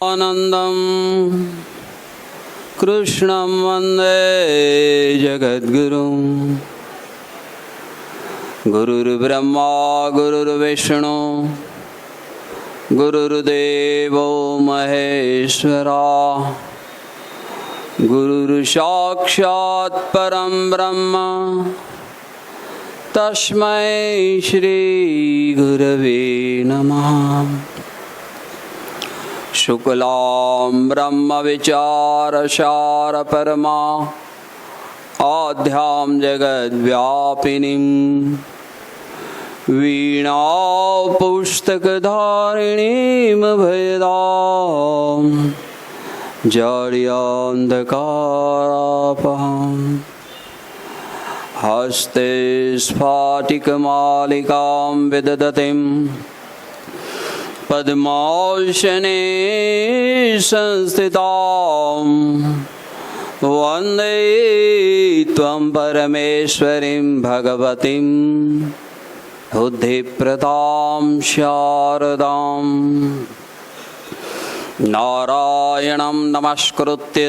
आनन्दं कृष्णं वन्दे जगद्गुरुं गुरुर्ब्रह्मा गुरुर्विष्णु गुरुर्देवो महेश्वरा गुरुर्साक्षात् परं ब्रह्म तस्मै श्रीगुरवे नमः शुक्लां ब्रह्मविचारसारपरमा आद्यां जगद्व्यापिनीं वीणापुस्तकधारिणीं भयदां जड्यान्धकारापहम् हस्ते स्फाटिकमालिकां विदधतिम् पद्मासने संस्थितां वन्दे त्वं परमेश्वरीं भगवतीं बुद्धिप्रदां शारदाम् नारायणं नमस्कृत्य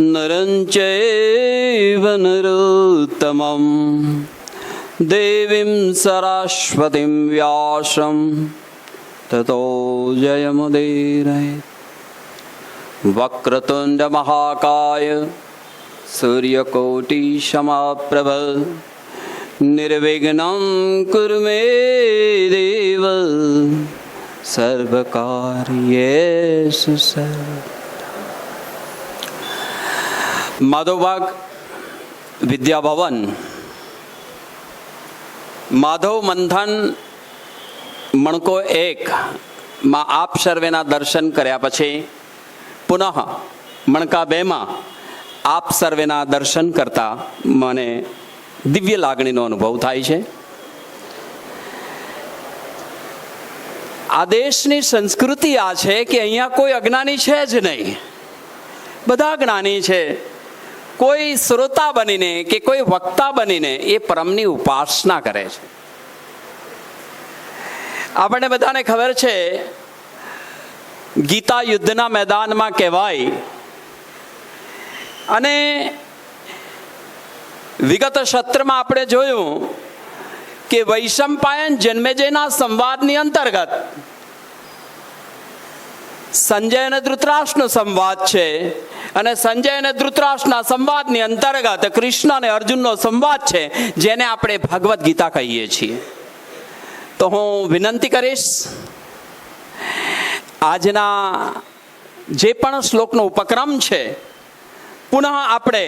नरं चैव नरोत्तमं देवीं सरस्वतीं व्यासं ततो जयमुदीरये वक्रतुण्डमहाकाय सूर्यकोटिशमाप्रभ निर्विघ्नं कुरु मे देव सर्वकार्येषु मधुवक् विद्याभवन् माधुमन्थन् મણકો એક માં આપ સર્વેના દર્શન કર્યા પછી પુનઃ મણકા બેમાં આપ સર્વેના દર્શન કરતા મને દિવ્ય લાગણીનો અનુભવ થાય છે આ દેશની સંસ્કૃતિ આ છે કે અહીંયા કોઈ અજ્ઞાની છે જ નહીં બધા જ્ઞાની છે કોઈ શ્રોતા બનીને કે કોઈ વક્તા બનીને એ પરમની ઉપાસના કરે છે આપણને બધાને ખબર છે, ગીતા યુદ્ધના મેદાનમાં કહેવાય, અને વિગત સત્રમાં આપણે જોયું કે વૈશંપાયન જન્મેજયના સંવાદની અંતર્ગત, સંજય અને ધૃતરાષ્ટ્રનો સંવાદ છે, અને સંજય અને ધૃતરાષ્ટ્રના સંવાદની અંતર્ગત કૃષ્ણ અને અર્જુનનો સંવાદ છે, જેને આપણે ભગવદ્ ગીતા કહીએ છીએ. તો હું વિનંતી કરીશ, આજના જે પણ શ્લોકનો ઉપક્રમ છે, પુનઃ આપણે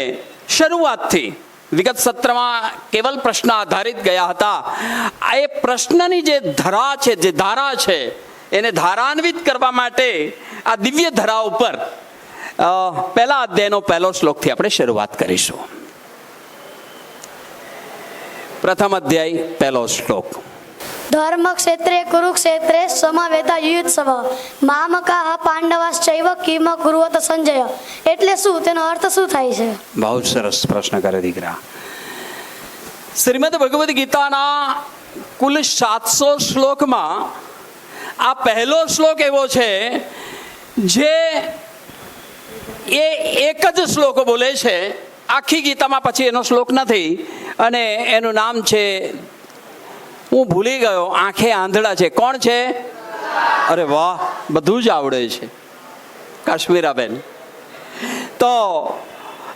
શરૂઆતથી વિગત સત્રમાં કેવલ પ્રશ્ન આધારિત ગયા હતા. આ એ પ્રશ્નની જે ધરા છે, જે ધારા છે, એને ધારાન્વિત કરવા માટે આ દિવ્ય ધરા ઉપર પહેલા અધ્યાયનો પહેલો શ્લોકથી આપણે શરૂઆત કરીશું. પ્રથમ અધ્યાય, પહેલો શ્લોક. ધર્મ ક્ષેત્રે કુરુક્ષેત્રે સમાવેતા યુયુત્સવ મામકા પાંડવાશ્ચૈવ કિમ કુરુવત સંજય એટલે શું તેનો અર્થ શું થાય છે બહુ સરસ પ્રશ્ન કરે દીકરા શ્રીમદ ભગવદ્ ગીતાના કુલ સાતસો શ્લોકમાં આ પહેલો શ્લોક એવો છે જે એ એક જ શ્લોક બોલે છે આખી ગીતામાં પછી એનો શ્લોક નથી અને એનું નામ છે હું ભૂલી ગયો, આંખે આંધળા છે. કોણ છે? અરે વાહ, બધું જ આવડે છે. કાશ્મીરાબેન. તો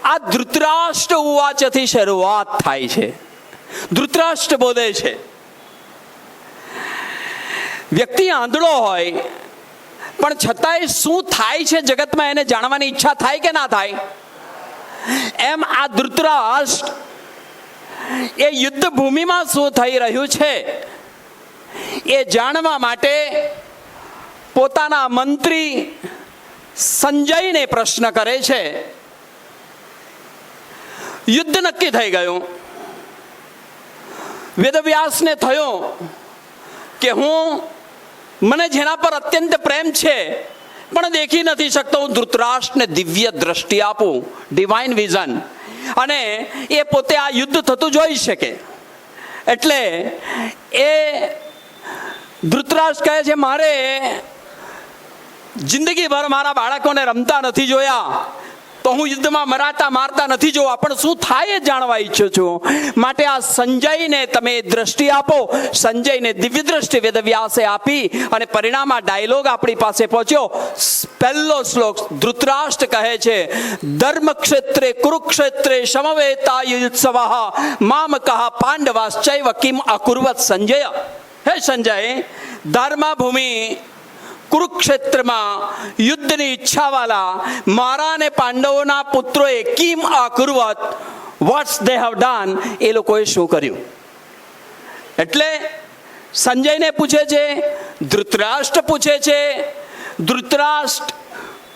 આ ધૃતરાષ્ટ્ર ઉવાચથી શરૂઆત થાય છે. ધૃતરાષ્ટ્ર બોલે છે. વ્યક્તિ આંધળો હોય, પણ છતાંય શું થાય છે જગતમાં? એને જાણવાની ઈચ્છા થાય કે ના થાય? એમ આ ધૃતરાષ્ટ્ર એ યુદ્ધ ભૂમિમાં શું થઈ રહ્યું છે? એ જાણવા માટે પોતાના મંત્રી સંજયને પ્રશ્ન કરે છે. યુદ્ધ નક્કી થઈ ગયું. વેદવ્યાસને થયો કે હું મને જેના પર અત્યંત પ્રેમ છે, પણ દેખી નથી શકતો, હું ધૃતરાષ્ટ્રને દિવ્ય દ્રષ્ટિ આપું. ડિવાઇન વિઝન અને એ પોતે આ યુદ્ધ થતું જોઈ શકે. એટલે એ ધૃતરાજ કહે છે, મારે જિંદગીભર મારા બાળકોને રમતા નથી જોયા, તો હું યુદ્ધમાં મરાતા મારતા નથી જોવા, પણ શું થાય એ જાણવા ઈચ્છું છું. માટે આ સંજયને તમે દ્રષ્ટિ આપો. સંજયને દિવ્ય દ્રષ્ટિ વેદવ્યાસે આપી અને પરિણામ આ ડાયલોગ આપણી પાસે પહોંચ્યો. પહેલો શ્લોક ધૃતરાષ્ટ્ર કહે છે ધર્મ ક્ષેત્રે કુરુક્ષેત્રે સમવેતા યુત્સવ મામ કહા પાંડવાશ્ચૈવ કિમ અકુર્વત સંજય. હે સંજય, ધર્મભૂમિ કુરુક્ષેત્રમાં યુદ્ધની ઈચ્છાવાળા મારા અને પાંડવોના પુત્રોએ કિમ અકુર્વત કુર્વત વોટ્સ દે હેવ ડન એ લોકોએ શું કર્યું? એટલે સંજયને પૂછે છે, ધૃતરાષ્ટ્ર પૂછે છે ધૃતરાષ્ટ્ર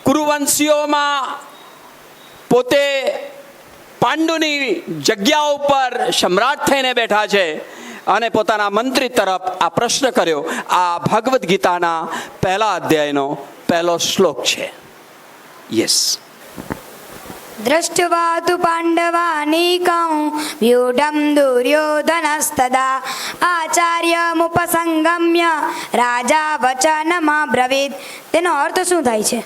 કુરુવંશીઓમાં પોતે પાંડુની જગ્યા ઉપર સમ્રાટ થઈને બેઠા છે અને પોતાના મંત્રી તરફ આ પ્રશ્ન કર્યો. આ ભગવદ્ ગીતાના પહેલા અધ્યાયનો પહેલો શ્લોક છે. યસ दृष्ट्वा तु पाण्डवानीकं व्यूढं दुर्योधनस्तदा આચાર્યમુપસંગમ્ય રાજા વચનમબ્રવીત તેનો અર્થ શું થાય છે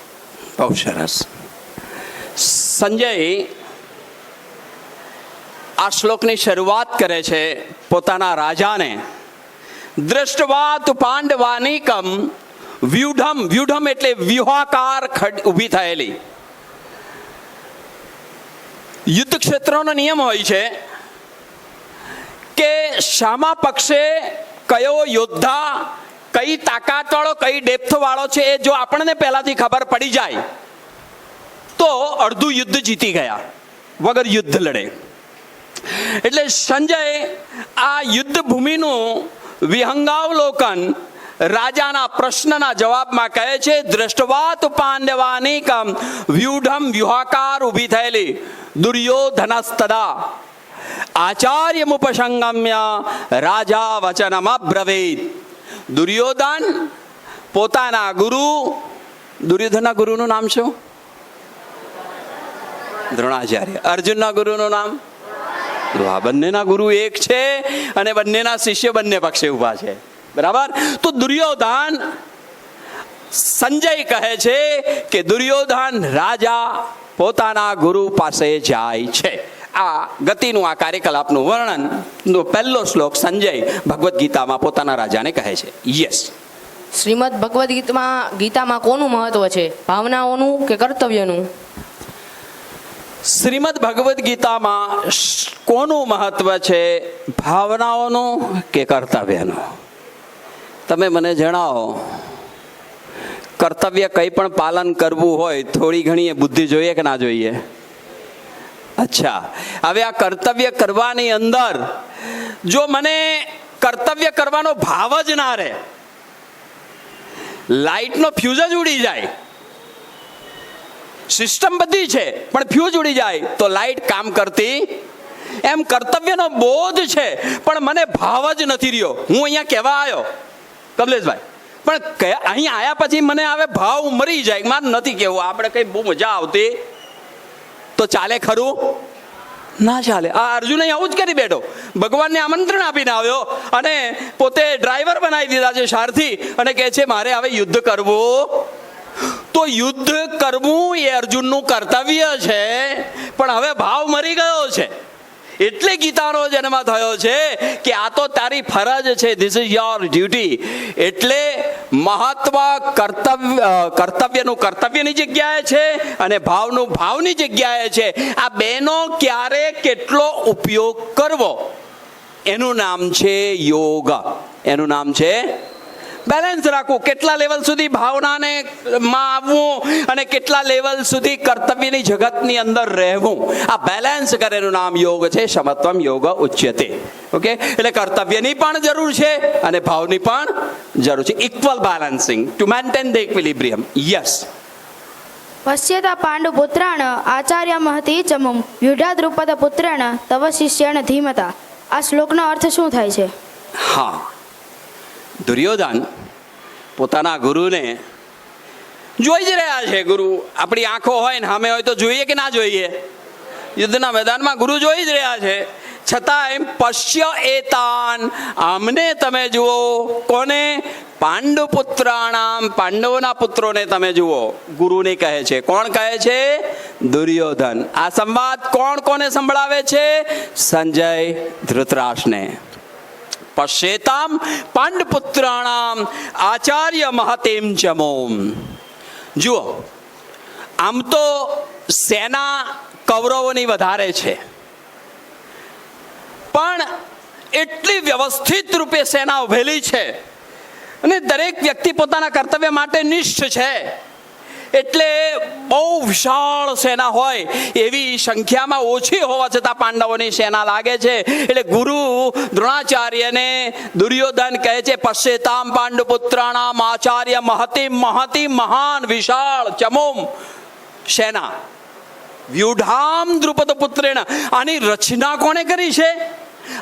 બહુ સરસ સંજય આ શ્લોકની શરૂઆત કરે છે પોતાના રાજાને દ્રષ્ટવા તુ પાંડવાનિકમ વ્યુઢમ વ્યુઢમ એટલે વ્યુહાકાર ખડ ઊભી થયેલી યુદ્ધ ક્ષેત્રનો નિયમ હોય છે કે શામા પક્ષે કયો યોદ્ધા, કઈ તાકાતવાળો, કઈ ડેપ્થ વાળો છે એ જો આપણને પહેલાથી ખબર પડી જાય, તો અડધું યુદ્ધ જીતી ગયા, વગર યુદ્ધ લડે. એટલે સંજય આ યુદ્ધ ભૂમિનું વિહંગાવલોકન રાજાના પ્રશ્નના જવાબમાં કહે છે, દ્રષ્ટવાત પાંડવાની કમ વ્યુઢમ વ્યુહાકાર ઊભી થયેલી, દુર્યોધનસ્તદા. આચાર્યમુપસંગમ્ય રાજા વચનમાં બ્રવેદ દુર્યોધન પોતાના ગુરુ, દુર્યોધનના ગુરુનું નામ શું? દ્રોણાચાર્ય. અર્જુનના ગુરુનું નામ? તો આ બંનેના ગુરુ એક છે અને બંનેના શિષ્ય બંને પક્ષે ઊભા છે. બરાબર? તો દુર્યોધન સંજય કહે છે કે દુર્યોધન રાજા પોતાના ગુરુ પાસે જાય છે. આ ગતિનું આ કાર્યકલાપનું વર્ણન નો પહેલો શ્લોક સંજય ભગવદ્ ગીતામાં પોતાના રાજાને કહે છે. યસ શ્રીમદ ભગવદ્ ગીતામાં ગીતામાં કોનું મહત્વ છે? ભાવનાઓનું કે કર્તવ્યનું? શ્રીમદ ભગવદ્ ગીતામાં કોનું મહત્વ છે? ભાવનાઓનું કે કર્તવ્યનું? તમે મને જણાવો, કર્તવ્ય કંઈ પણ પાલન કરવું હોય, થોડી ઘણી બુદ્ધિ જોઈએ કે ના જોઈએ? અચ્છા. હવે આ કર્તવ્ય કરવાની અંદર, જો મને કર્તવ્ય કરવાનો ભાવ જ ના રહે લાઈટનો ફ્યુઝ જ ઉડી જાય. સિસ્ટમ બધી છે, પણ ફ્યુઝ ઉડી જાય, તો લાઈટ કામ કરતી એમ કર્તવ્યનો બોધ છે, પણ મને ભાવ જ નથી રહ્યો. હું અહીંયા કહેવા આવ્યો. કમલેશભાઈ, પણ કયા- અહીં આવ્યા પછી મને હવે ભાવ મરી જાય મારે નથી કેવું આપણે કઈ બહુ મજા આવતી. તો ચાલે ખરું? ના ચાલે. આ અર્જુન આવું જ કરી બેઠો. ભગવાનને આમંત્રણ આપીને આવ્યો અને પોતે ડ્રાઈવર બનાવી દીધા છે સારથી અને કહે છે, મારે હવે યુદ્ધ કરવું. તો યુદ્ધ કરવું એ અર્જુનનું કર્તવ્ય છે, પણ હવે ભાવ મરી ગયો છે. એટલે ગીતાનો જન્મ થયો છે કે આ તો તારી ફરજ છે ધીસ ઇઝ યોર ડ્યુટી એટલે મહાત્મા કર્તવ્ય કર્તવ્યનું કર્તવ્યની જગ્યાએ છે અને ભાવનું ભાવની જગ્યાએ છે. આ બેનો ક્યારે કેટલો ઉપયોગ કરવો? એનું નામ છે યોગ. એનું નામ છે બેલેન્સ રાખવું. કેટલા લેવલ સુધી ભાવનાને માં આવવું અને કેટલા લેવલ સુધી કર્તવ્યની જગતની અંદર રહેવું. આ બેલેન્સ કરેલું નામ યોગ છે સમત્વમ યોગ ઉચ્યતે. ઓકે એટલે કર્તવ્યની પણ જરૂર છે અને ભાવની પણ જરૂર છે. Equal balancing to maintain the equilibrium yes પશ્યતા પાંડુપુત્રાણ આચાર્ય મહતી ચમુમ વ્યુઢા દ્રુપદ પુત્રેણ તવ શિષ્યણ ધીમતા. આ શ્લોકનો અર્થ શું થાય છે? હા. દુર્યોધન પોતાના ગુરુને જોઈ જ રહ્યા છે, ગુરુ. આપણી આંખો હોય ને સામે હોય તો જોઈએ કે ના જોઈએ? યુદ્ધના મેદાનમાં ગુરુ જોઈ જ રહ્યા છે. છતાંય પશ્ય એતાન, આમને તમે જુઓ. કોને? પાંડુપુત્રાણામ, પાંડવોના પુત્રોને તમે જુઓ. ગુરુને કહે છે. કોણ કહે છે? દુર્યોધન. આ સંવાદ કોણ કોને સંભળાવે છે? સંજય ધૃતરાષ્ટ્રને. પશ્યેતામ પાંડપુત્રાણામ આચાર્ય મહતેમ ચમોમ જુઓ આમ તો સેના કૌરવોની વધારે છે પણ એટલી વ્યવસ્થિત રૂપે સેના ઉભેલી છે અને દરેક વ્યક્તિ પોતાના કર્તવ્ય માટે નિષ્ઠ છે એટલે બહુ વિશાળ સેના હોય, એવી સંખ્યામાં ઓછી હોવા છતાં પાંડવોની સેના લાગે છે. એટલે ગુરુ દ્રોણાચાર્યને દુર્યોધન કહે છે, પશ્ચેતામ પાંડુપુત્રાણામ આચાર્ય મહતિ મહતિ મહાન વિશાળ ચમોમ સેના. વ્યુઢામ દ્રુપદ પુત્રેણ આની રચના કોણે કરી છે?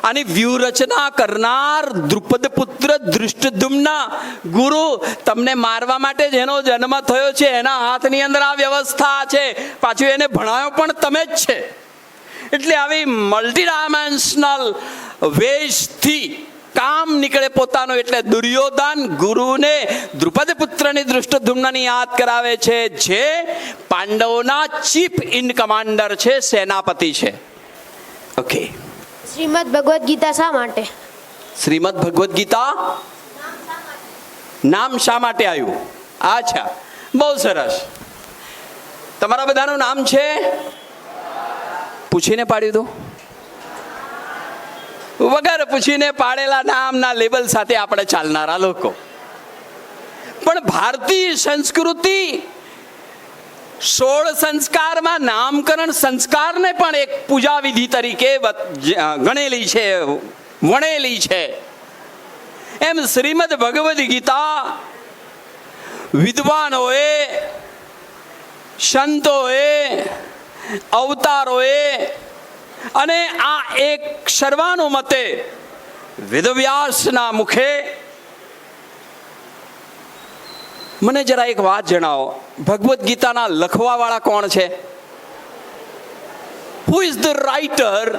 આની વ્યૂહરચના કરનાર દ્રુપદ પુત્ર દૃષ્ટદુમ્ના ગુરુ તમને મારવા માટે જેનો જન્મ થયો છે. એના હાથની અંદર આ વ્યવસ્થા છે. પાછું એને ભણાયો પણ તમે જ છે. એટલે આવી મલ્ટી ડાયમેન્શનલ વેશથી કામ નીકળે પોતાનું એટલે દુર્યોધન ગુરુને દ્રુપદ પુત્રની દૃષ્ટધુમ્નની યાદ કરાવે છે જે પાંડવોના ચીફ ઇન કમાન્ડર છે, સેનાપતિ છે. ઓકે શ્રીમદ ભગવદ્ ગીતા શા માટે? શ્રીમદ ભગવદ્ ગીતા? નામ શા માટે આવ્યું? અચ્છા, બહુ સરસ. તમારા બધાનું નામ છે? પૂછીને પાડ્યું તો વગર પૂછીને પાડેલા નામના લેબલ સાથે આપણે ચાલનારા લોકો. પણ ભારતીય સંસ્કૃતિ સોળ સંસ્કારમાં નામકરણ સંસ્કારને પણ એક પૂજા વિધિ તરીકે ગણેલી છે, વણેલી છે. એમ શ્રીમદ ભગવદ્ ગીતા વિદ્વાનોએ, સંતોએ, અવતારોએ અને આ એક સર્વાનુમતે વેદવ્યાસના મુખે મને જરા એક વાત જણાવો. ભગવદ્ ગીતાના લખવા વાળા કોણ છે? હુ ઇઝ ધ રાઇટર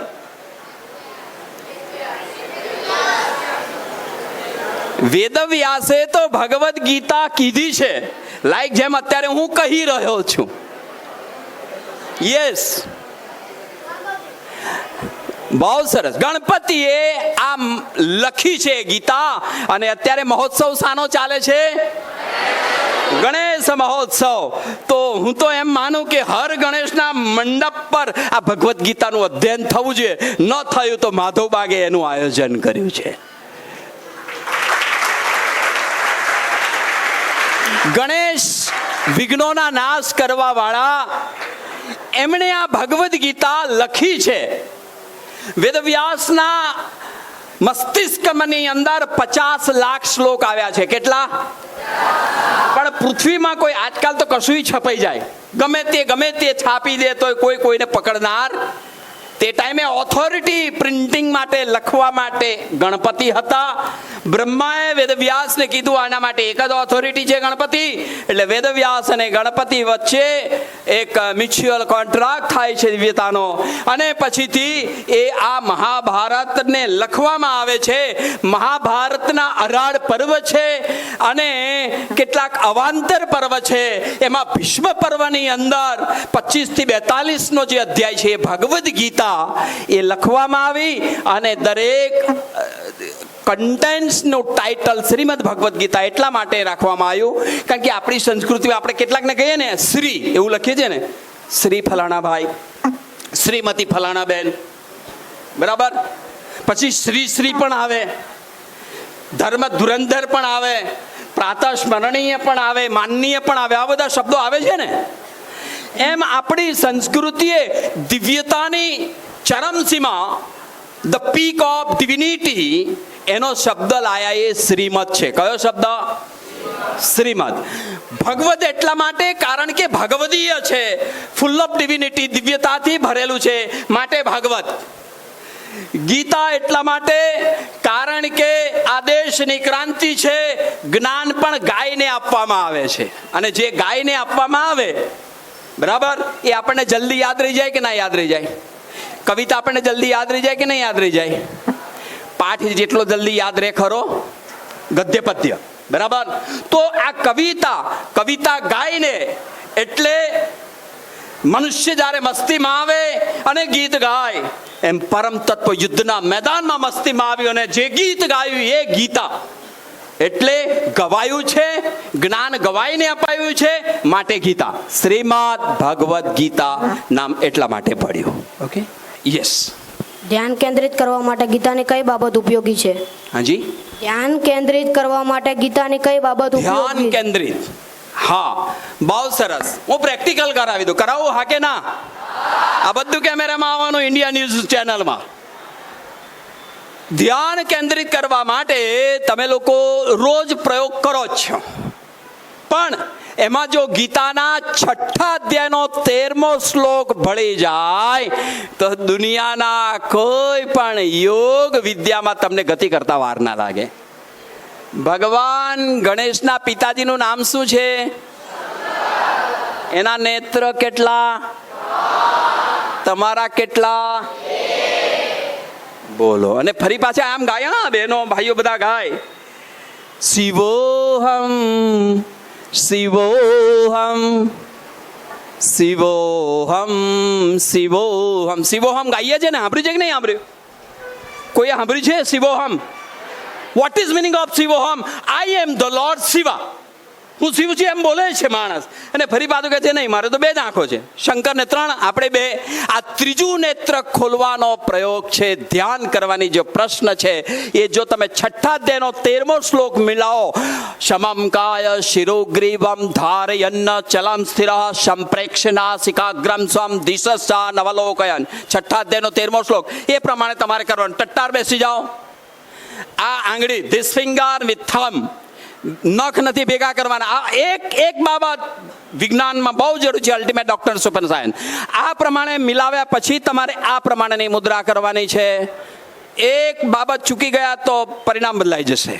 વેદવ્યાસે તો ભગવદ્ ગીતા કીધી છે. લાઈક જેમ અત્યારે હું કહી રહ્યો છું. યસ બહુ સરસ. ગણપતિએ આ લખી છે ગીતા અને અત્યારે મહોત્સવ સાનો ચાલે છે? ગણેશ મહોત્સવ. તો હું તો એમ માનું કે હર ગણેશના મંડપ પર આ ભગવદ્ ગીતાનું અધ્યયન થવું જોઈએ. ન થયું તો માધવ એનું આયોજન કર્યું છે. ગણેશ વિઘ્નોના નાશ કરવા વાળા એમણે આ ભગવદ્ ગીતા લખી છે. વેદવ્યાસના મસ્તિષ્કની અંદર પચાસ લાખ શ્લોક આવ્યા છે. કેટલા? પણ પૃથ્વીમાં કોઈ આજકાલ તો કશું છપાઈ જાય. ગમે તે ગમે તે છાપી દે તો કોઈ કોઈને પકડનાર. તે ટાઈમે ઓથોરિટી પ્રિન્ટિંગ માટે લખવા માટે ગણપતિ હતા. બ્રહ્માએ વેદવ્યાસને કીધું આના માટે એક જ ઓથોરિટી છે ગણપતિ. એટલે વેદવ્યાસ અને ગણપતિ વચ્ચે એક મ્યુચ્યુઅલ કોન્ટ્રાક્ટ થાય છે દિવ્યતાનો. અને પછીથી એ આ મહાભારતને લખવામાં આવે છે. મહાભારતના અરાળ પર્વ છે અને કેટલાક અવાંતર પર્વ છે. એમાં ભીષ્મ પર્વની અંદર પચીસથી બેતાલીસનો જે અધ્યાય છે એ ભગવદ્ ગીતા એ લખવામાં આવી અને દરેક કન્ટેન્ટ્સનું ટાઇટલ શ્રીમદ ભગવદ્ ગીતા એટલા માટે રાખવામાં આવ્યું, કારણ કે આપણી સંસ્કૃતિમાં આપણે કેટલાકને કહીએ ને, શ્રી, એવું લખીએ છીએ ને, શ્રી ફલાણા ભાઈ, શ્રીમતી ફલાણા બેન, બરાબર? પછી શ્રી શ્રી પણ આવે, ધર્મ ધુરંધર પણ આવે પ્રાતઃ સ્મરણીય પણ આવે, માનનીય પણ આવે, આ બધા શબ્દો આવે છે ને? એમ આપણી સંસ્કૃતિએ દિવ્યતાની ચરમસીમા ધ પીક ઓફ ડિવિનિટી એનો શબ્દ લાયા એ શ્રીમદ છે. કયો શબ્દ? શ્રીમદ. ભગવદ એટલા માટે કારણ કે ભગવદીય છે. ફૂલ ઓફ ડિવિનિટી દિવ્યતાથી ભરેલું છે. માટે ભાગવત ગીતા એટલા માટે કારણ કે આદેશની ક્રાંતિ છે, જ્ઞાન પણ ગાયને આપવામાં આવે છે. અને જે ગાયને આપવામાં આવે, બરાબર? એ આપણને જલ્દી યાદ રહી જાય કે ના યાદ રહી જાય? કવિતા આપણને જલ્દી યાદ રહી જાય કે નહીં યાદ રહી જાય? પાઠ જેટલો જલ્દી યાદ રહે ખરો? ગદ્ય પદ્ય બરાબર? તો આ કવિતા કવિતા ગાઈને એટલે મનુષ્ય જ્યારે મસ્તીમાં આવે અને ગીત ગાય એમ પરમ તત્વ યુદ્ધના મેદાનમાં મસ્તીમાં આવ્યું અને જે ગીત ગાયું એ ગીતા. એટલે ગવાયું છે જ્ઞાન ગવાઈને અપાયું છે માટે ગીતા. શ્રીમદ ભગવદ્ ગીતા નામ એટલા માટે પડ્યું. ઓકે યસ ધ્યાન કેન્દ્રિત કરવા માટે ગીતાની કઈ બાબત ઉપયોગી છે? હાજી? ધ્યાન કેન્દ્રિત કરવા માટે ગીતાની કઈ બાબત ધ્યાન કેન્દ્રિત. હા બહુ સરસ. હું પ્રેક્ટિકલ કરાવી દઉં. કરાવું હા કે ના? આ બધું કેમેરામાં આવવાનું ઇન્ડિયા ન્યૂઝ ચેનલમાં. ધ્યાન કેન્દ્રિત કરવા માટે તમે લોકો રોજ પ્રયોગ કરો જ છો. પણ એમાં જો ગીતાના છઠ્ઠા અધ્યાયનો તેરમો શ્લોક ભળી જાય, તો દુનિયાના કોઈ પણ યોગ વિદ્યામાં તમને ગતિ કરતા વાર ના લાગે. ભગવાન ગણેશના પિતાજીનું નામ શું છે? એના નેત્ર કેટલા? તમારા કેટલા? બોલો. અને ફરી પાછા આમ ગાય, હા, બહેનો, ભાઈઓ બધા ગાય. શિવોહમ શિવોહમ શિવોહમ શિવોહમ શિવોહમ ગાઈએ છે ને? સાંભળ્યું છે કે નહીં સાંભળ્યું? કોઈએ સાંભળ્યું છે? Shivoham what is meaning of Shivoham I am the lord Shiva હું શિવ એમ બોલે છે માણસ. અને ફરી પાછું કહે છે, નહીં, મારે તો બે જ આંખો છે. શંકરને ત્રણ, આપણે બે. આ ત્રીજું નેત્ર ખોલવાનો પ્રયોગ છે, ધ્યાન કરવાની જે પ્રશ્ન છે, એ જો તમે છઠ્ઠા અધ્યાયનો તેરમો શ્લોક મિલાવો, શમમ કાય શિરોગ્રીવમ ધારયન્ન ચલમ સ્થિર સંપ્રેક્ષના શિકાગ્રમ સ્વમ દિશસ્સા નવલોકયન છઠ્ઠા અધ્યાયનો તેરમો શ્લોક. એ પ્રમાણે તમારે કરવાનું. ટટ્ટાર બેસી જાઓ. આ આંગળી ધીસ ફિંગર વિથ થમ નખ નથી ભેગા કરવાના. આ એક એક બાબત વિજ્ઞાનમાં બહુ જરૂર છે અલ્ટિમેટ ડોક્ટર સુપર સાયન્સ આ પ્રમાણે મિલાવ્યા પછી તમારે આ પ્રમાણેની મુદ્રા કરવાની છે. એક બાબત ચૂકી ગયા તો પરિણામ બદલાઈ જશે.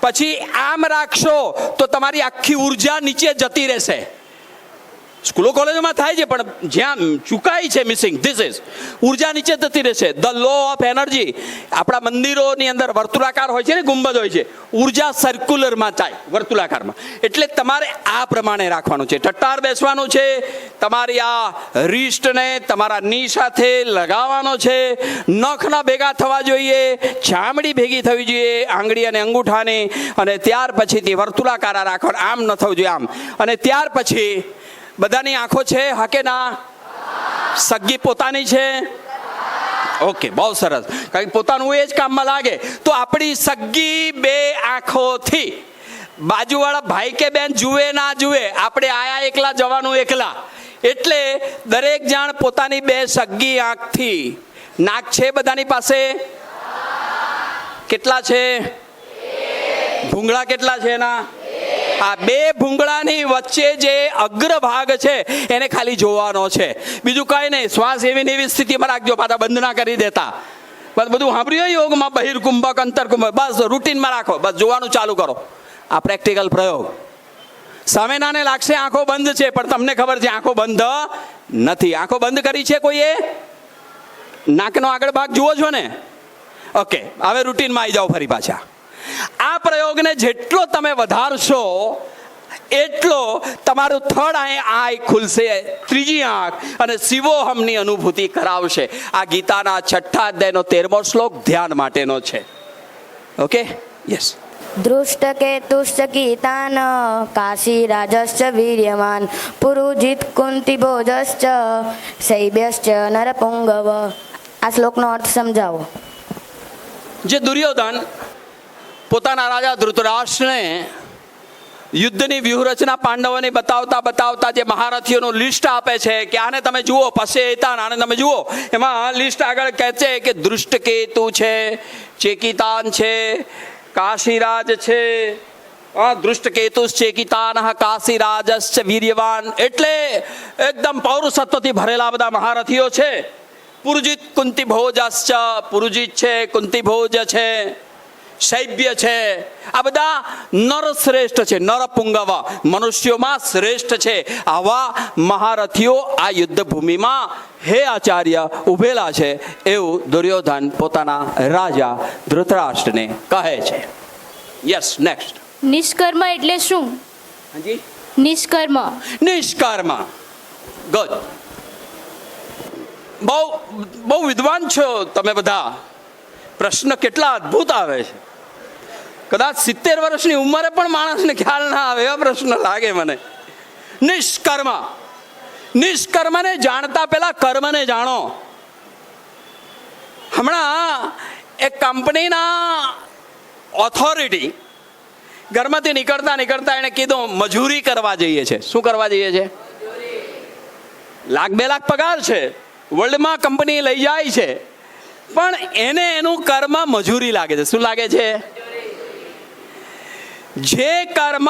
પછી આમ રાખશો તો તમારી આખી ઊર્જા નીચે જતી રહેશે. સ્કૂલો કોલેજોમાં થાય છે, પણ જ્યાં ચૂકાય છે મિસિંગ ધીસ ઇઝ ઊર્જા નીચે જતી રહેશે. ધ લો ઓફ એનર્જી આપણા મંદિરોની અંદર વર્તુળાકાર હોય છે ને, ગુંબજ હોય છે, ઊર્જા સર્ક્યુલરમાં થાય, વર્તુળાકારમાં. એટલે તમારે આ પ્રમાણે રાખવાનું છે. ટટ્ટાર બેસવાનું છે, તમારી આ રિસ્ટને તમારા ની સાથે લગાવવાનો છે. નખના ભેગા થવા જોઈએ, ચામડી ભેગી થવી જોઈએ, આંગળી અને અંગૂઠાની, અને ત્યાર પછીથી વર્તુળાકાર રાખવાનું, આમ ન થવું જોઈએ આમ. અને ત્યાર પછી બધાની આંખો છે? હા કે ના સગ્ગી પોતાની છે? ઓકે, બહુ સરસ. કારણ કે પોતાનું એ જ કામમાં લાગે. તો આપણી સગ્ગી બે આંખોથી. બાજુવાળા ભાઈ કે બેન જુએ ના જુએ, આપણે આયા એકલા, જવાનું એકલા. એટલે દરેક જાણ પોતાની બે સગ્ગી આંખથી. નાક છે બધાની પાસે? કેટલા છે? ભૂંગળા કેટલા છે એના? આ બે ભૂંગળાની વચ્ચે જે અગ્રભાગ છે, એને ખાલી જોવાનો છે. બીજું કઈ નહીં, શ્વાસ એવી ને એવી સ્થિતિમાં રાખજો, પાછા બંધ ના કરી દેતા. બસ બધું સાંભળ્યું યોગમાં? બહિર્કુંભક અંતરકુંભક બસ રૂટીનમાં રાખો, બસ જોવાનું ચાલુ કરો. આ પ્રેક્ટિકલ પ્રયોગ. સામેનાને લાગશે આંખો બંધ છે, પણ તમને ખબર છે આંખો બંધ નથી. આંખો બંધ કરી છે કોઈએ? નાકનો આગળ ભાગ જુઓ છો ને? ઓકે, હવે રૂટીનમાં આવી જાઓ ફરી પાછા. આ પ્રયોગને જેટલો તમે વધારશો એટલો તમારું થર્ડ આય આંખ ખુલશે. ત્રીજી આંખ અને શિવોહમની અનુભૂતિ કરાવશે. આ ગીતાના છઠ્ઠા અધ્યાયનો તેરમો શ્લોક ધ્યાન માટેનો છે. ઓકે? યસ દૃષ્ટકેતુશ્ચ ગીતાન કાશીરાજશ્ચ વીર્યમાન પુરુજિત કુંતિભોજશ્ચ શૈબ્યશ્ચ નરપુંગવ. આ શ્લોકનો અર્થ સમજાવો. જે દુર્યોધન પોતાના રાજા ધૃતરાષ્ટ્રને યુદ્ધની વ્યૂહરચના પાંડવોને બતાવતા બતાવતા જે મહારથીઓનું લિસ્ટ આપે છે કે આને તમે જુઓ, પસે એતાન આને તમે જુઓ, એમાં લિસ્ટ આગળ કહે છે કે દૃષ્ટકેતુ છે, ચેકિતાન છે, કાશીરાજ છે. દૃષ્ટકેતુ ચેકિતાન કાશીરાજશ્ચ વીર્યવાન. એટલે એકદમ પૌરુષત્વથી ભરેલા બધા મહારથીઓ છે. પુરુજિત કુંતી ભોજશ્ચ પુરુજિત છે કુંતી ભોજ છે. શૈબ્ય છે. આ બધા નર શ્રેષ્ઠ છે. નર પુંગવ મનુષ્યોમાં શ્રેષ્ઠ છે. આવા મહારથીઓ આ યુદ્ધ ભૂમિમાં હે આચાર્ય ઉભેલા છે એવું દુર્યોધન પોતાના રાજા ધૃતરાષ્ટ્રને કહે છે. યસ નેક્સ્ટ નિષ્કર્મ એટલે શું? હાજી? નિષ્કર્મ. નિષ્કર્મ. ગુડ બહુ બહુ વિદ્વાન છો તમે બધા. પ્રશ્ન કેટલા અદ્ભુત આવે છે. કદાચ સિત્તેર વર્ષની ઉંમરે પણ માણસને ખ્યાલ ના આવે, એવા પ્રશ્ન લાગે મને. નિષ્કર્મ. નિષ્કર્મને જાણતા પહેલા કર્મને જાણો. હમણાં એક કંપનીના ઓથોરિટી ઘરમાંથી નીકળતા નીકળતા એણે કીધું, મજૂરી કરવા જઈએ છે. શું કરવા જઈએ છે? લાખ બે લાખ પગાર છે. વર્લ્ડમાં કંપની લઈ જાય છે. પણ એને એનું કર્મ મજૂરી લાગે છે. શું લાગે છે? જે કર્મ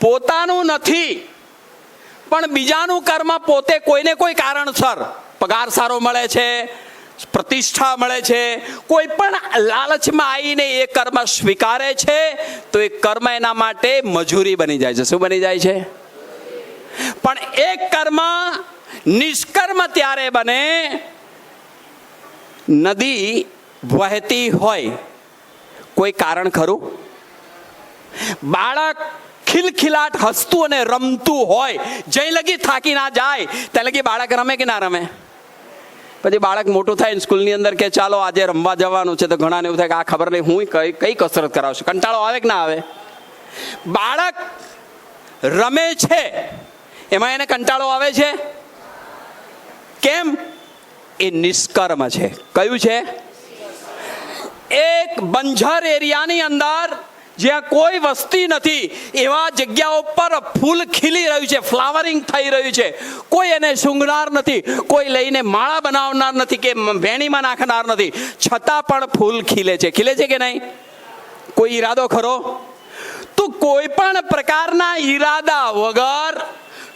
પોતાનું નથી, પણ બીજાનું કર્મ પોતે કોઈને કોઈ કારણસર પગાર સારો મળે છે, પ્રતિષ્ઠા મળે છે, કોઈ પણ લાલચમાં આવીને એ કર્મ સ્વીકારે છે, તો એ કર્મ એના માટે મજૂરી બની જાય છે. શું બની જાય છે? પણ એક કર્મ નિષ્કર્મ ત્યારે બને, નદી વહેતી હોય કોઈ કારણ ખરું? બાળક ખિલખિલાટ હસતું અને રમતું હોય જઈ લગી થાકી ના જાય ત્યાં લગી બાળક રમે કે ના રમે? પછી બાળક મોટું થાય ને સ્કૂલની અંદર કે ચાલો આજે રમવા જવાનું છે તો ઘણાને એવું થાય કે આ ખબર નહીં, હું કઈ કઈ કસરત કરાવશું? કંટાળો આવે કે ના આવે? બાળક રમે છે, એમાં એને કંટાળો આવે છે? કેમ? એ નિષ્કર્મ છે. કયું છે? એક બંજર એરિયાની અંદર જ્યાં કોઈ વસ્તી નથી, એવા જગ્યાઓ પર ફૂલ ખીલી રહ્યું છે, ફ્લાવરિંગ થઈ રહ્યું છે. કોઈ એને સૂંઘનાર નથી, કોઈ લઈને માળા બનાવનાર નથી કે વેણીમાં નાખનાર નથી. છતાં પણ ફૂલ ખીલે છે. ખીલે છે કે નહીં? કોઈ ઈરાદો ખરો? તો કોઈ પણ પ્રકારના ઈરાદા વગર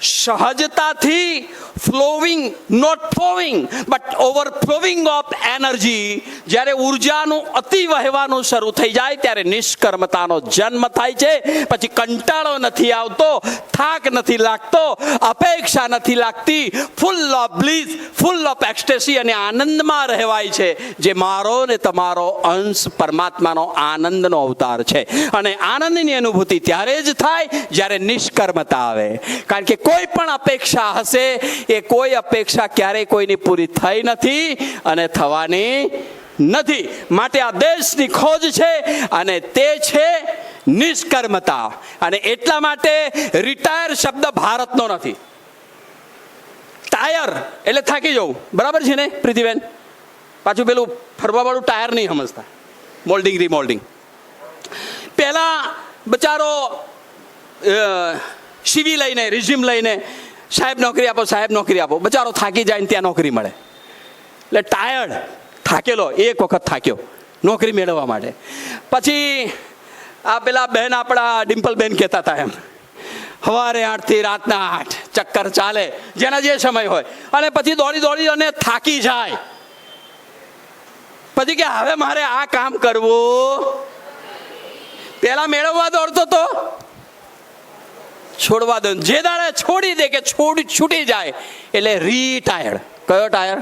સહજતાથી flowing not flowing but overflowing of energy જ્યારે ઉર્જાનું અતિ વહેવાનું શરૂ થઈ જાય, ત્યારે નિષ્કર્મતાનો જન્મ થાય છે. પછી કંટાળો નથી આવતો, થાક નથી લાગતો, અપેક્ષા નથી લાગતી. ફૂલ ઓફ બ્લીઝ ફૂલ ઓફ એક્સટેસી અને આનંદમાં રહેવાય છે. જે મારો ને તમારો અંશ પરમાત્માનો આનંદનો અવતાર છે. અને આનંદની અનુભૂતિ ત્યારે જ થાય જ્યારે નિષ્કર્મતા આવે. કારણ કે કોઈ પણ અપેક્ષા હશે, એ કોઈ અપેક્ષા ક્યારેય કોઈની પૂરી થઈ નથી અને થવાની નથી. માટે આ દેશની ખોજ છે અને તે છે નિષ્કર્મતા. અને એટલા માટે રિટાયર શબ્દ ભારતનો નથી. ટાયર એટલે થાકી જવું. બરાબર છે ને પ્રીતિબેન પાછું પેલું ફરવાવાળું ટાયર નહીં સમજતા. Moulding, remoulding. પહેલાં બચારો સીવી લઈને રિઝ્યુમ લઈને, સાહેબ નોકરી આપો, સાહેબ નોકરી આપો. બચારો થાકી જાય ને ત્યાં નોકરી મળે. એટલે ટાયર્ડ થાકેલો, એક વખત થાક્યો નોકરી મેળવવા માટે. પછી આ પેલા બહેન આપણા ડિમ્પલ બેન કહેતા હતા એમ સવારે આઠથી રાતના આઠ, ચક્કર ચાલે, જેના જે સમય હોય. અને પછી દોડી દોડી અને થાકી જાય. પછી કે, હવે મારે આ કામ કરવું. પેલા મેળવવા દોડતો તો છોડવા દો જે દાડે છોડી દે કે છોડી છૂટી જાય એટલે રિટાયર્ડ કયો ટાયર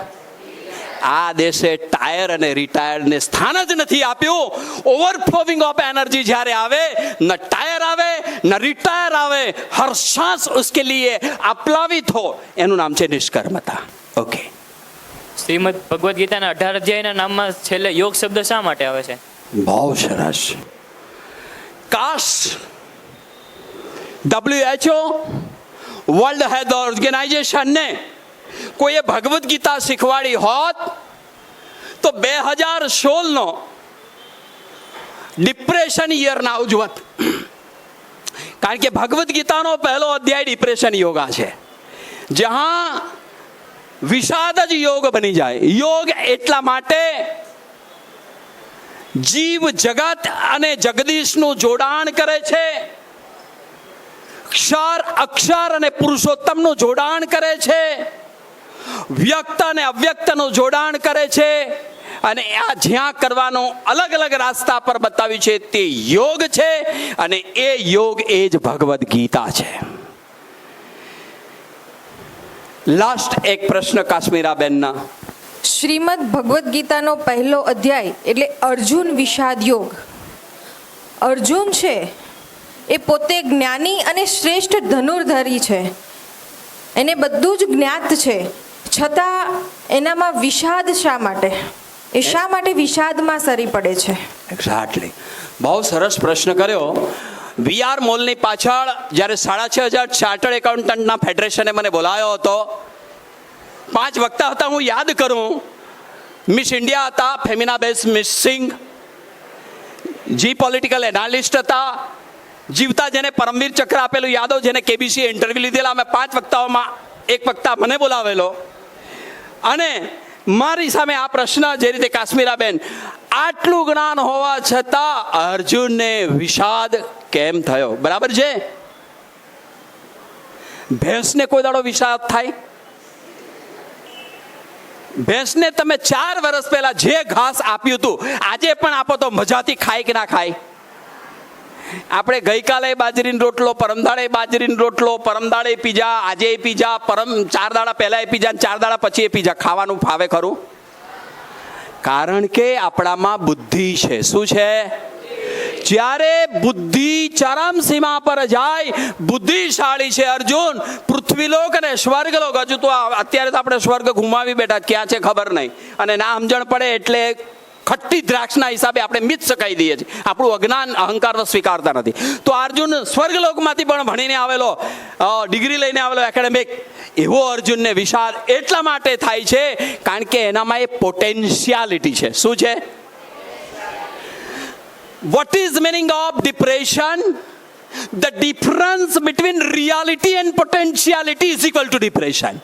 આ દેશે ટાયર અને રિટાયર્ડને સ્થાન જ નથી આપ્યું. ઓવરફ્લોવિંગ ઓફ એનર્જી જ્યારે આવે ન ટાયર આવે ન રિટાયર આવે હર શ્વાસ ઉસકે લીએ આપલાવિત હો. એનું નામ છે નિષ્કર્મતા. ઓકે શ્રીમદ ભગવદ્ ગીતાના અઢાર અધ્યાયના નામમાં છેલ્લે યોગ શબ્દ શા માટે આવે છે? બહુ સરસ. કાશ ડબ્લ્યુએચઓ વર્લ્ડ હેલ્થ ઓર્ગેનાઇઝેશનને કોઈએ ભગવદ્ ગીતા શીખવાડી હોત, તો બે હજાર સોળનો ડિપ્રેશન યર ના ઉજવત કારણ કે ભગવદ્ ગીતાનો પહેલો અધ્યાય ડિપ્રેશન યોગા છે. જ્યાં વિષાદ જ યોગ બની જાય. યોગ એટલા માટે જીવ જગત અને જગદીશનું જોડાણ કરે છે ક્ષર અક્ષર અને પુરુષોત્તમનું જોડાણ કરે છે. વ્યક્ત અને અવ્યક્તનું જોડાણ કરે છે. અને આ જ્યાં કરવાનો અલગ અલગ રાસ્તા પર બતાવ્યું છે તે યોગ છે અને એ યોગ એ જ ભગવદ્ ગીતા છે. લાસ્ટ એક પ્રશ્ન કાશ્મીરાબેનના. શ્રીમદ ભગવદ્ ગીતાનો પહેલો અધ્યાય એટલે અર્જુન વિષાદ યોગ. અર્જુન છે એ પોતે જ્ઞાની અને શ્રેષ્ઠ ધનુર્ધરી છે. એને બધું જ જ્ઞાત છે. છતાં એનામાં વિષાદ શા માટે? એ શા માટે વિષાદમાં સરી પડે છે? એક્ઝેક્ટલી બહુ સરસ પ્રશ્ન કર્યો. વીઆર મોલની પાછળ જ્યારે સાડા છ હજાર ચાર્ટર્ડ એકાઉન્ટન્ટના ફેડરેશને મને બોલાયો હતો, પાંચ વક્તા હતા હું યાદ કરું. મિસ ઇન્ડિયા હતા ફેમિના બેસ Miss Singh ji political analyst હતા જીવતા જેને પરમવીર ચક્ર આપેલું યાદવ જેને કેબીસી ઇન્ટરવ્યુ લીધેલા, અમે પાંચ વક્તાઓમાં એક વક્તા મને બોલાવેલો. અને મારી સામે આ પ્રશ્ન જે રીતે કાશ્મીરાબેન, આટલું જ્ઞાન હોવા છતાં અર્જુનને વિષાદ કેમ થયો? બરાબર છે? ભેંસને કોઈ દાડો વિષાદ થાય? ભેંસને તમે ચાર વર્ષ પહેલા જે ઘાસ આપ્યું હતું, આજે પણ આપો તો મજાથી ખાય કે ના ખાય? આપણે ગઈકાલે બાજરીનો રોટલો પરમદાડે બાજરીનો રોટલો પરમદાડે પીઝા, આજે પીઝા, પરમ ચાર દાડા પહેલા એ પીઝા ચાર દાડા પછી એ પીઝા. ખાવાનું ફાવે ખરું? કારણ કે આપણામાં બુદ્ધિ છે. શું છે? જ્યારે બુદ્ધિ ચરમ સીમા પર જાય, બુદ્ધિશાળી છે અર્જુન. પૃથ્વીલોક અને સ્વર્ગલોક. હજુ તો અત્યારે તો આપણે સ્વર્ગ ઘુમાવી બેઠા. ક્યાં છે ખબર નહીં. અને ના સમજણ પડે એટલે ખટ્ટી દ્રાક્ષના હિસાબે આપણે મિત શકાઈ દઈએ છીએ. આપણું અજ્ઞાન અહંકારનો સ્વીકારતા નથી. તો અર્જુન સ્વર્ગલોકમાંથી પણ ભણીને આવેલો ડિગ્રી લઈને આવેલો એકેડેમિક એવો અર્જુનને વિશાળ એટલા માટે થાય છે કારણ કે એનામાં એ પોટેન્શિયાલિટી છે. શું છે? What is meaning of depression the difference between reality and potentiality is equal to depression.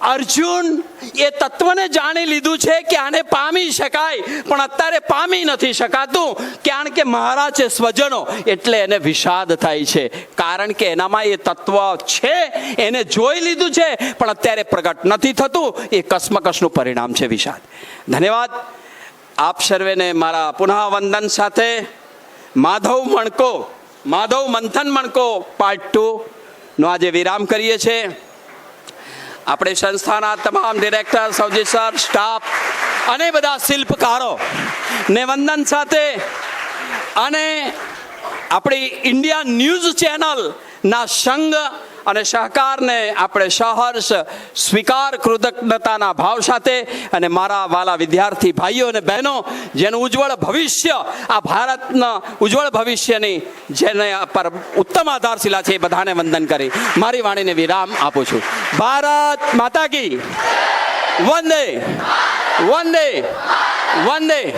Arjun એ તત્વને જાણી લીધું છે કે આને પામી શકાય, પણ અત્યારે પામી નથી શકાતું. કારણ કે મારા છે સ્વજનો, એટલે એને વિષાદ થાય છે. કારણ કે એનામાં એ તત્વ છે, એને જોઈ લીધું છે, પણ અત્યારે પ્રગટ નથી થતું. એ કસમકસનું પરિણામ છે વિષાદ. ધન્યવાદ. આપ સર્વેને મારા પુનઃ વંદન સાથે માધવ મણકો, માધવ મંથન મણકો પાર્ટ ટુ નો આજે વિરામ કરીએ છીએ. આપણે સંસ્થાના તમામ ડિરેક્ટર સૌજી સર સ્ટાફ અને બધા શિલ્પકારો ને વંદન સાથે અને આપણી ઇન્ડિયા ન્યૂઝ ચેનલ ના સંઘ અને સહકારને આપણે સહર્ષ, સ્વીકાર, કૃતજ્ઞતાના ભાવ સાથે અને મારા વાલા વિદ્યાર્થી ભાઈઓ અને બહેનો, જેનું ઉજ્જવળ ભવિષ્ય, આ ભારતના ઉજ્જવળ ભવિષ્યની જેને પર ઉત્તમ આધારશિલા છે એ બધાને વંદન કરી. મારી વાણીને વિરામ આપું છું. ભારત માતા કી વંદે. વંદે. વંદે.